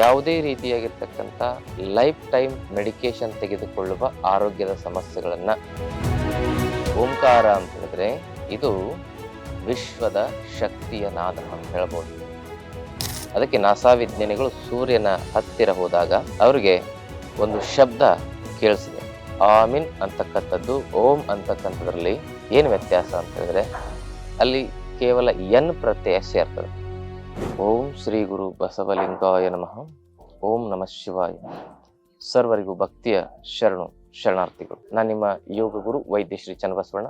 ಯಾವುದೇ ರೀತಿಯಾಗಿರ್ತಕ್ಕಂಥ life time medication ತೆಗೆದುಕೊಳ್ಳುವ ಆರೋಗ್ಯದ ಸಮಸ್ಯೆಗಳನ್ನು. ಓಂಕಾರ ಅಂತ ಹೇಳಿದ್ರೆ ಇದು ವಿಶ್ವದ ಶಕ್ತಿಯ ನಾದ ಅಂತ ಹೇಳ್ಬೋದು. ಅದಕ್ಕೆ ನಾಸಾ ವಿಜ್ಞಾನಿಗಳು ಸೂರ್ಯನ ಹತ್ತಿರ ಹೋದಾಗ ಅವರಿಗೆ ಒಂದು ಶಬ್ದ ಕೇಳಿಸಿದೆ. ಆಮಿನ್ ಅಂತಕ್ಕಂಥದ್ದು, ಓಂ ಅಂತಕ್ಕಂಥದ್ರಲ್ಲಿ ಏನು ವ್ಯತ್ಯಾಸ ಅಂತ ಹೇಳಿದ್ರೆ ಅಲ್ಲಿ ಕೇವಲ ಎನ್ ಪ್ರತ್ಯಯ ಸೇರ್ತದೆ. ಓಂ ಶ್ರೀ ಗುರು ಬಸವಲಿಂಗಾಯ ನಮಃ. ಓಂ ನಮಃ ಶಿವಾಯ. ಸರ್ವರಿಗೂ ಭಕ್ತಿಯ ಶರಣು, ಶರಣಾರ್ಥಿಗಳು. ನಾನು ನಿಮ್ಮ ಯೋಗ ಗುರು ವೈದ್ಯ ಶ್ರೀ ಚನ್ನಬಸವಣ್ಣ.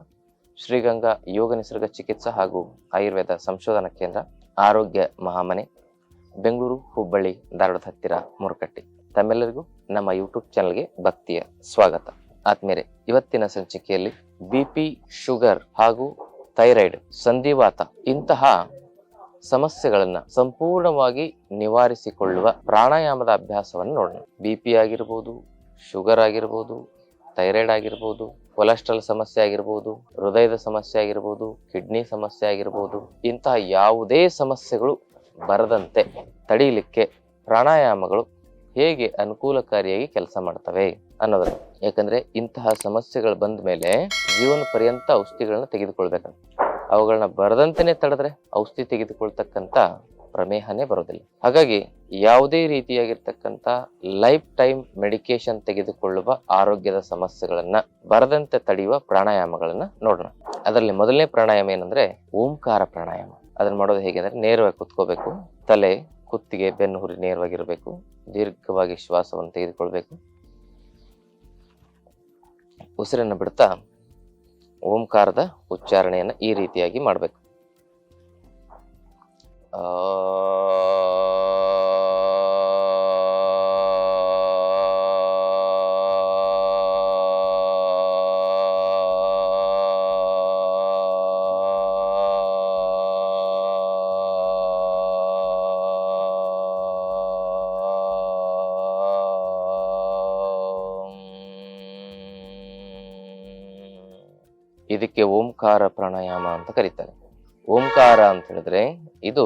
ಶ್ರೀಗಂಗಾ ಯೋಗ ನಿಸರ್ಗ ಚಿಕಿತ್ಸಾ ಹಾಗೂ ಆಯುರ್ವೇದ ಸಂಶೋಧನಾ ಕೇಂದ್ರ ಆರೋಗ್ಯ ಮಹಾಮನೆ, ಬೆಂಗಳೂರು, ಹುಬ್ಬಳ್ಳಿ, ಧಾರವಾಡದ ಹತ್ತಿರ ಮುರುಕಟ್ಟೆ. ತಮ್ಮೆಲ್ಲರಿಗೂ ನಮ್ಮ ಯೂಟ್ಯೂಬ್ ಚಾನಲ್ಗೆ ಭಕ್ತಿಯ ಸ್ವಾಗತ. ಆತ್ಮೇರೆ ಇವತ್ತಿನ ಸಂಚಿಕೆಯಲ್ಲಿ ಬಿ ಪಿ ಶುಗರ್ ಹಾಗೂ ಥೈರಾಯ್ಡ್ ಸಂಧಿವಾತ ಇಂತಹ ಸಮಸ್ಯೆಗಳನ್ನ ಸಂಪೂರ್ಣವಾಗಿ ನಿವಾರಿಸಿಕೊಳ್ಳುವ ಪ್ರಾಣಾಯಾಮದ ಅಭ್ಯಾಸವನ್ನು ನೋಡೋಣ. ಬಿ ಪಿ ಆಗಿರ್ಬೋದು, ಶುಗರ್ ಆಗಿರ್ಬೋದು, ಥೈರಾಯ್ಡ್ ಆಗಿರ್ಬೋದು, ಕೊಲೆಸ್ಟ್ರಾಲ್ ಸಮಸ್ಯೆ ಆಗಿರ್ಬೋದು, ಹೃದಯದ ಸಮಸ್ಯೆ ಆಗಿರ್ಬೋದು, ಕಿಡ್ನಿ ಸಮಸ್ಯೆ ಆಗಿರ್ಬೋದು, ಇಂತಹ ಯಾವುದೇ ಸಮಸ್ಯೆಗಳು ಬರದಂತೆ ತಡೀಲಿಕ್ಕೆ ಪ್ರಾಣಾಯಾಮಗಳು ಹೇಗೆ ಅನುಕೂಲಕಾರಿಯಾಗಿ ಕೆಲಸ ಮಾಡ್ತವೆ ಅನ್ನೋದನ್ನು. ಯಾಕಂದ್ರೆ ಇಂತಹ ಸಮಸ್ಯೆಗಳು ಬಂದ ಮೇಲೆ ಜೀವನ ಪರ್ಯಂತ ಔಷಧಿಗಳನ್ನ ತೆಗೆದುಕೊಳ್ಬೇಕಂತ ಅವುಗಳನ್ನ ಬರದಂತೆ ತಡೆದ್ರೆ ಔಷಧಿ ತೆಗೆದುಕೊಳ್ತಕ್ಕಂತ ಪ್ರಮೇಹನೇ ಬರೋದಿಲ್ಲ. ಹಾಗಾಗಿ ಯಾವುದೇ ರೀತಿಯಾಗಿರ್ತಕ್ಕಂಥ ಲೈಫ್ ಟೈಮ್ ಮೆಡಿಕೇಶನ್ ತೆಗೆದುಕೊಳ್ಳುವ ಆರೋಗ್ಯದ ಸಮಸ್ಯೆಗಳನ್ನ ಬರದಂತೆ ತಡೆಯುವ ಪ್ರಾಣಾಯಾಮಗಳನ್ನ ನೋಡೋಣ. ಅದರಲ್ಲಿ ಮೊದಲನೇ ಪ್ರಾಣಾಯಾಮ ಏನಂದ್ರೆ ಓಂಕಾರ ಪ್ರಾಣಾಯಾಮ. ಅದನ್ನ ಮಾಡೋದು ಹೇಗೆ ಅಂದ್ರೆ ನೇರವಾಗಿ ಕುತ್ಕೋಬೇಕು, ತಲೆ ಕುತ್ತಿಗೆ ಬೆನ್ನು ಹುರಿ ನೇರವಾಗಿರಬೇಕು, ದೀರ್ಘವಾಗಿ ಶ್ವಾಸವನ್ನು ತೆಗೆದುಕೊಳ್ಬೇಕು, ಉಸಿರನ್ನು ಬಿಡ್ತಾ ಓಂಕಾರದ ಉಚ್ಚಾರಣೆಯನ್ನ ಈ ರೀತಿಯಾಗಿ ಮಾಡಬೇಕು. ಇದಕ್ಕೆ ಓಂಕಾರ ಪ್ರಾಣಾಯಾಮ ಅಂತ ಕರೀತಾರೆ ಓಂಕಾರ ಅಂತ ಹೇಳಿದ್ರೆ ಇದು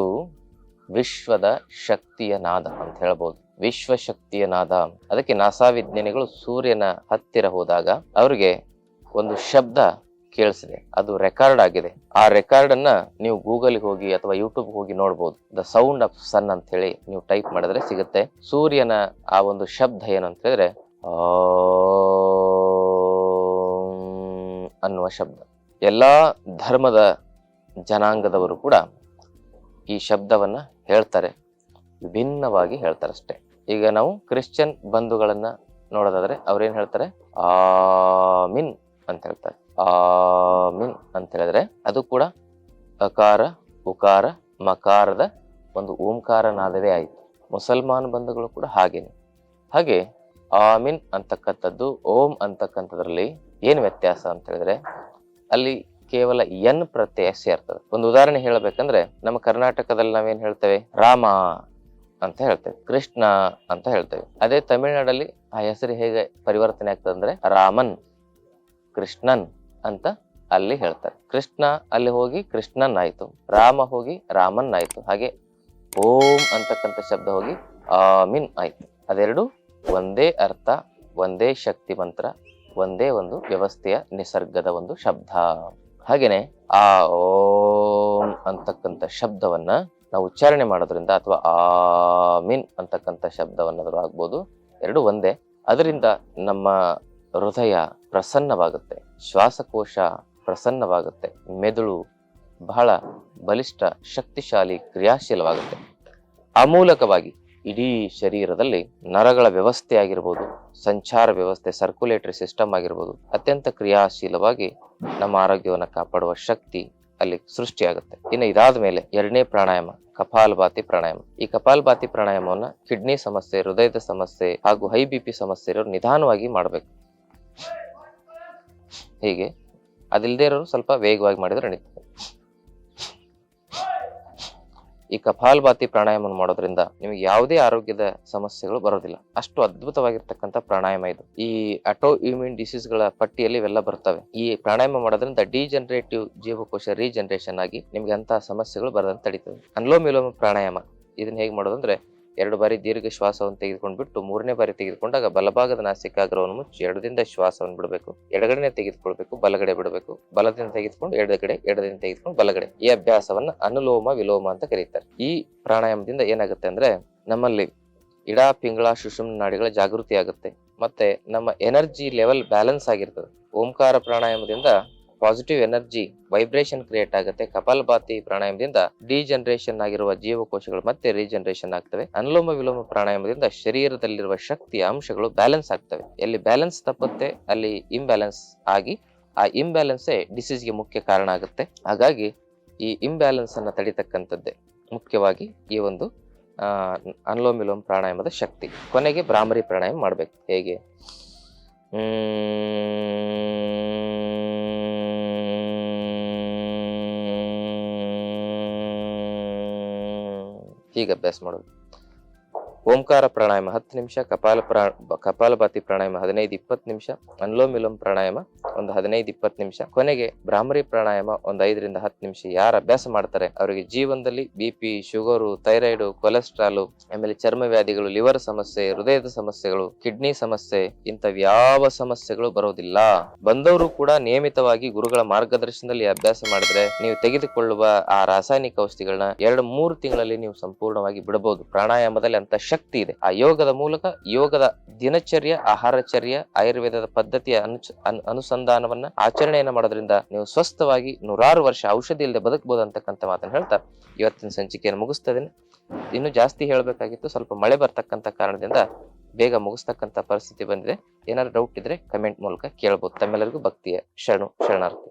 ವಿಶ್ವದ ಶಕ್ತಿಯ ನಾದ ಅಂತ ಹೇಳ್ಬೋದು. ವಿಶ್ವ ಶಕ್ತಿಯ ನಾದ. ಅದಕ್ಕೆ ನಾಸಾ ವಿಜ್ಞಾನಿಗಳು ಸೂರ್ಯನ ಹತ್ತಿರ ಹೋದಾಗ ಅವರಿಗೆ ಒಂದು ಶಬ್ದ ಕೇಳಿಸಿದೆ. ಅದು ರೆಕಾರ್ಡ್ ಆಗಿದೆ. ಆ ರೆಕಾರ್ಡ್ ಅನ್ನ ನೀವು ಗೂಗಲ್ ಹೋಗಿ ಅಥವಾ ಯೂಟ್ಯೂಬ್ ಹೋಗಿ ನೋಡ್ಬೋದು. ದ ಸೌಂಡ್ ಆಫ್ ಸನ್ ಅಂತ ಹೇಳಿ ನೀವು ಟೈಪ್ ಮಾಡಿದ್ರೆ ಸಿಗುತ್ತೆ. ಸೂರ್ಯನ ಆ ಒಂದು ಶಬ್ದ ಏನು ಅಂತ ಹೇಳಿದ್ರೆ ಆಮ್ ಶಬ್ದ. ಎಲ್ಲ ಧರ್ಮದ ಜನಾಂಗದವರು ಕೂಡ ಈ ಶಬ್ದವನ್ನ ಹೇಳ್ತಾರೆ. ವಿಭಿನ್ನವಾಗಿ ಹೇಳ್ತಾರೆ ಅಷ್ಟೇ ಈಗ ನಾವು ಕ್ರಿಶ್ಚಿಯನ್ ಬಂಧುಗಳನ್ನು ನೋಡೋದಾದ್ರೆ ಅವ್ರೇನು ಹೇಳ್ತಾರೆ? ಆಮಿನ್ ಅಂತ ಹೇಳ್ತಾರೆ. ಆಮಿನ್ ಅಂತ ಹೇಳಿದ್ರೆ ಅದು ಕೂಡ ಅಕಾರ, ಉಕಾರ, ಮಕಾರದ ಒಂದು ಓಂಕಾರನಾದವೇ ಆಯಿತು. ಮುಸಲ್ಮಾನ್ ಬಂಧುಗಳು ಕೂಡ ಹಾಗೇನೆ. ಹಾಗೆ ಆಮಿನ್ ಅಂತಕ್ಕಂಥದ್ದು, ಓಂ ಅಂತಕ್ಕಂಥದ್ರಲ್ಲಿ ಏನು ವ್ಯತ್ಯಾಸ ಅಂತ ಹೇಳಿದ್ರೆ, ಅಲ್ಲಿ ಕೇವಲ ಎನ್ ಪ್ರತ್ಯಯ ಸೇರ್ತದೆ ಒಂದು ಉದಾಹರಣೆ ಹೇಳಬೇಕಂದ್ರೆ, ನಮ್ಮ ಕರ್ನಾಟಕದಲ್ಲಿ ನಾವೇನು ಹೇಳ್ತೇವೆ? ರಾಮ ಅಂತ ಹೇಳ್ತೇವೆ, ಕೃಷ್ಣ ಅಂತ ಹೇಳ್ತೇವೆ. ಅದೇ ತಮಿಳುನಾಡಲ್ಲಿ ಆ ಹೆಸರು ಹೇಗೆ ಪರಿವರ್ತನೆ ಆಗ್ತದೆ ಅಂದ್ರೆ, ರಾಮನ್, ಕೃಷ್ಣನ್ ಅಂತ ಅಲ್ಲಿ ಹೇಳ್ತಾರೆ. ಕೃಷ್ಣ ಅಲ್ಲಿ ಹೋಗಿ ಕೃಷ್ಣನ್ ಆಯ್ತು, ರಾಮ ಹೋಗಿ ರಾಮನ್ ಆಯ್ತು, ಹಾಗೆ ಓಂ ಅಂತಕ್ಕಂಥ ಶಬ್ದ ಹೋಗಿ ಆಮಿನ್ ಆಯ್ತು. ಅದೆರಡು ಒಂದೇ ಅರ್ಥ, ಒಂದೇ ಶಕ್ತಿ ಮಂತ್ರ ಒಂದೇ ಒಂದು ವ್ಯವಸ್ಥೆಯ ನಿಸರ್ಗದ ಒಂದು ಶಬ್ದ. ಹಾಗೇನೆ ಆ ಓಂ ಅಂತಕ್ಕಂಥ ಶಬ್ದವನ್ನ ನಾವು ಉಚ್ಚಾರಣೆ ಮಾಡೋದ್ರಿಂದ ಅಥವಾ ಆ ಆಮಿನ್ ಅಂತಕ್ಕಂಥ ಶಬ್ದವನ್ನಾದರೂ ಆಗ್ಬೋದು. ಎರಡು ಒಂದೇ. ಅದರಿಂದ ನಮ್ಮ ಹೃದಯ ಪ್ರಸನ್ನವಾಗುತ್ತೆ. ಶ್ವಾಸಕೋಶ ಪ್ರಸನ್ನವಾಗುತ್ತೆ. ಮೆದುಳು ಬಹಳ ಬಲಿಷ್ಠ, ಶಕ್ತಿಶಾಲಿ, ಕ್ರಿಯಾಶೀಲವಾಗುತ್ತೆ. ಆ ಮೂಲಕವಾಗಿ ಇಡೀ ಶರೀರದಲ್ಲಿ ನರಗಳ ವ್ಯವಸ್ಥೆ ಆಗಿರ್ಬೋದು, ಸಂಚಾರ ವ್ಯವಸ್ಥೆ ಸರ್ಕ್ಯುಲೇಟರಿ ಸಿಸ್ಟಮ್ ಆಗಿರ್ಬೋದು, ಅತ್ಯಂತ ಕ್ರಿಯಾಶೀಲವಾಗಿ ನಮ್ಮ ಆರೋಗ್ಯವನ್ನು ಕಾಪಾಡುವ ಶಕ್ತಿ ಅಲ್ಲಿ ಸೃಷ್ಟಿಯಾಗುತ್ತೆ. ಇನ್ನು ಇದಾದ ಮೇಲೆ ಎರಡನೇ ಪ್ರಾಣಾಯಾಮ, ಕಪಾಲಭಾತಿ ಪ್ರಾಣಾಯಾಮ. ಈ ಕಪಾಲಭಾತಿ ಪ್ರಾಣಾಯಾಮವನ್ನು ಕಿಡ್ನಿ ಸಮಸ್ಯೆ, ಹೃದಯದ ಸಮಸ್ಯೆ ಹಾಗೂ ಹೈ ಬಿ ಪಿ ಸಮಸ್ಯೆ ಇರೋರು ನಿಧಾನವಾಗಿ ಮಾಡಬೇಕು. ಹೀಗೆ ಅದಿಲ್ಲದೆ ಇರೋರು ಸ್ವಲ್ಪ ವೇಗವಾಗಿ ಮಾಡಿದರೆ ನಡೀತದೆ. ಈ ಕಪಾಲಭಾತಿ ಪ್ರಾಣಾಯಾಮ ಮಾಡೋದ್ರಿಂದ ನಿಮಗೆ ಯಾವುದೇ ಆರೋಗ್ಯದ ಸಮಸ್ಯೆಗಳು ಬರೋದಿಲ್ಲ. ಅಷ್ಟು ಅದ್ಭುತವಾಗಿರ್ತಕ್ಕಂಥ ಪ್ರಾಣಾಯಾಮ ಇದು. ಈ ಅಟೋ ಇಮ್ಯೂನ್ ಡಿಸೀಸ್ಗಳ ಪಟ್ಟಿಯಲ್ಲಿ ಇವೆಲ್ಲ ಬರ್ತವೆ. ಈ ಪ್ರಾಣಾಯಾಮ ಮಾಡೋದ್ರಿಂದ ಡಿಜನರೇಟಿವ್ ಜೀವಕೋಶ ರೀಜನರೇಷನ್ ಆಗಿ ನಿಮಗೆ ಅಂತಹ ಸಮಸ್ಯೆಗಳು ಬರದಂತ ತಡೀತದೆ. ಅನ್ಲೋಮಿಲೋಮ ಪ್ರಾಣಾಯಾಮ ಇದನ್ನ ಹೇಗೆ ಮಾಡೋದಂದ್ರೆ ಎರಡು ಬಾರಿ ದೀರ್ಘ ಶ್ವಾಸವನ್ನು ತೆಗೆದುಕೊಂಡ್ಬಿಟ್ಟು ಮೂರನೇ ಬಾರಿ ತೆಗೆದುಕೊಂಡಾಗ ಬಲಭಾಗದ ನಾಸಿಕಾಗ್ರವನ್ನು ಮುಚ್ಚಿ ಎಡದಿಂದ ಶ್ವಾಸವನ್ನು ಬಿಡಬೇಕು. ಎಡಗಡೆನೆ ತೆಗೆದುಕೊಳ್ಬೇಕು, ಬಲಗಡೆ ಬಿಡಬೇಕು. ಬಲದಿಂದ ತೆಗೆದುಕೊಂಡು ಎಡಗಡೆ, ಎಡದಿಂದ ತೆಗೆದುಕೊಂಡು ಬಲಗಡೆ. ಈ ಅಭ್ಯಾಸವನ್ನ ಅನುಲೋಮ ವಿಲೋಮ ಅಂತ ಕರೀತಾರೆ. ಈ ಪ್ರಾಣಾಯಾಮದಿಂದ ಏನಾಗುತ್ತೆ ಅಂದ್ರೆ ನಮ್ಮಲ್ಲಿ ಇಡಾ, ಪಿಂಗಳ ಸುಷುಮ್ನ ನಾಡಿಗಳ ಜಾಗೃತಿ ಆಗುತ್ತೆ ಮತ್ತೆ ನಮ್ಮ ಎನರ್ಜಿ ಲೆವೆಲ್ ಬ್ಯಾಲೆನ್ಸ್ ಆಗಿರ್ತದೆ. ಓಂಕಾರ ಪ್ರಾಣಾಯಾಮದಿಂದ ಪಾಸಿಟಿವ್ ಎನರ್ಜಿ ವೈಬ್ರೇಷನ್ ಕ್ರಿಯೇಟ್ ಆಗುತ್ತೆ. ಕಪಾಲಭಾತಿ ಪ್ರಾಣಾಯಾಮದಿಂದ ಡಿಜನರೇಷನ್ ಆಗಿರುವ ಜೀವಕೋಶಗಳು ಮತ್ತೆ ರೀಜನರೇಷನ್ ಆಗ್ತವೆ. ಅನುಲೋಮ ವಿಲೋಮ ಪ್ರಾಣಾಯಾಮದಿಂದ ಶರೀರದಲ್ಲಿರುವ ಶಕ್ತಿಯ ಅಂಶಗಳು ಬ್ಯಾಲೆನ್ಸ್ ಆಗ್ತವೆ. ಎಲ್ಲಿ ಬ್ಯಾಲೆನ್ಸ್ ತಪ್ಪುತ್ತೆ, ಅಲ್ಲಿ ಇಂಬ್ಯಾಲೆನ್ಸ್ ಆಗಿ ಆ ಇಂಬ್ಯಾಲೆನ್ಸೇ ಡಿಸೀಸ್ಗೆ ಮುಖ್ಯ ಕಾರಣ ಆಗುತ್ತೆ. ಹಾಗಾಗಿ ಈ ಇಂಬ್ಯಾಲೆನ್ಸ್ ಅನ್ನು ತಡಿತಕ್ಕಂಥದ್ದೇ ಮುಖ್ಯವಾಗಿ ಈ ಒಂದು ಅನುಲೋಮ ವಿಲೋಮ ಪ್ರಾಣಾಯಾಮದ ಶಕ್ತಿ. ಕೊನೆಗೆ ಭ್ರಾಮರಿ ಪ್ರಾಣಾಯಾಮ ಮಾಡಬೇಕು. ಹೇಗೆ? ಹೀಗೆ ಅಭ್ಯಾಸ ಮಾಡೋದು. ಓಂಕಾರ ಪ್ರಾಣಾಯಾಮ ಹತ್ತು ನಿಮಿಷ, ಕಪಾಲ ಕಪಾಲಭಾತಿ ಪ್ರಾಣಾಯಾಮ ಹದಿನೈದು ಇಪ್ಪತ್ತು ನಿಮಿಷ ಅನ್ಲೋಮ್ ವಿಲೋಮ್ ಪ್ರಾಣಾಯಾಮ ಒಂದು ಹದಿನೈದು ಇಪ್ಪತ್ತು ನಿಮಿಷ. ಕೊನೆಗೆ ಭ್ರಾಮರಿ ಪ್ರಾಣಾಯಾಮ ಒಂದು ಐದರಿಂದ ಹತ್ತು ನಿಮಿಷ. ಯಾರು ಅಭ್ಯಾಸ ಮಾಡ್ತಾರೆ? ಅವರಿಗೆ ಜೀವನದಲ್ಲಿ B P sugar, thyroid, cholesterol, ಆಮೇಲೆ ಚರ್ಮ ವ್ಯಾಧಿಗಳು, ಲಿವರ್ ಸಮಸ್ಯೆ, ಹೃದಯದ ಸಮಸ್ಯೆಗಳು, ಕಿಡ್ನಿ ಸಮಸ್ಯೆ, ಇಂಥವ್ ಯಾವ ಸಮಸ್ಯೆಗಳು ಬರೋದಿಲ್ಲ. ಬಂದವರು ಕೂಡ ನಿಯಮಿತವಾಗಿ ಗುರುಗಳ ಮಾರ್ಗದರ್ಶನದಲ್ಲಿ ಅಭ್ಯಾಸ ಮಾಡಿದ್ರೆ ನೀವು ತೆಗೆದುಕೊಳ್ಳುವ ಆ ರಾಸಾಯನಿಕ ಔಷಧಿಗಳನ್ನ ಎರಡು ಮೂರು ತಿಂಗಳಲ್ಲಿ ನೀವು ಸಂಪೂರ್ಣವಾಗಿ ಬಿಡಬಹುದು. ಪ್ರಾಣಾಯಾಮದಲ್ಲಿ ಅಂತ ಇದೆ. ಆ ಯೋಗದ ಮೂಲಕ ಯೋಗದ ದಿನಚರ್ಯ ಆಹಾರಚರ್ಯ ಆಯುರ್ವೇದದ ಪದ್ಧತಿಯ ಅನುಸಂಧಾನವನ್ನ ಆಚರಣೆಯನ್ನ ಮಾಡೋದ್ರಿಂದ ನೀವು ಸ್ವಸ್ಥವಾಗಿ ನೂರಾರು ವರ್ಷ ಔಷಧಿ ಇಲ್ಲದೆ ಬದುಕಬಹುದು ಅಂತಕ್ಕಂಥ ಮಾತನ್ನ ಹೇಳ್ತಾ ಇವತ್ತಿನ ಸಂಚಿಕೆಯನ್ನು ಮುಗಿಸ್ತಾ ಇನ್ನು ಜಾಸ್ತಿ ಹೇಳಬೇಕಾಗಿತ್ತು ಸ್ವಲ್ಪ ಮಳೆ ಬರ್ತಕ್ಕಂಥ ಕಾರಣದಿಂದ ಬೇಗ ಮುಗಿಸ್ತಕ್ಕಂಥ ಪರಿಸ್ಥಿತಿ ಬಂದಿದೆ. ಏನಾದ್ರು ಡೌಟ್ ಇದ್ರೆ ಕಮೆಂಟ್ ಮೂಲಕ ಕೇಳಬಹುದು ತಮ್ಮೆಲ್ಲರಿಗೂ ಭಕ್ತಿಯ ಶರಣು, ಶರಣಾರ್ಥಿ.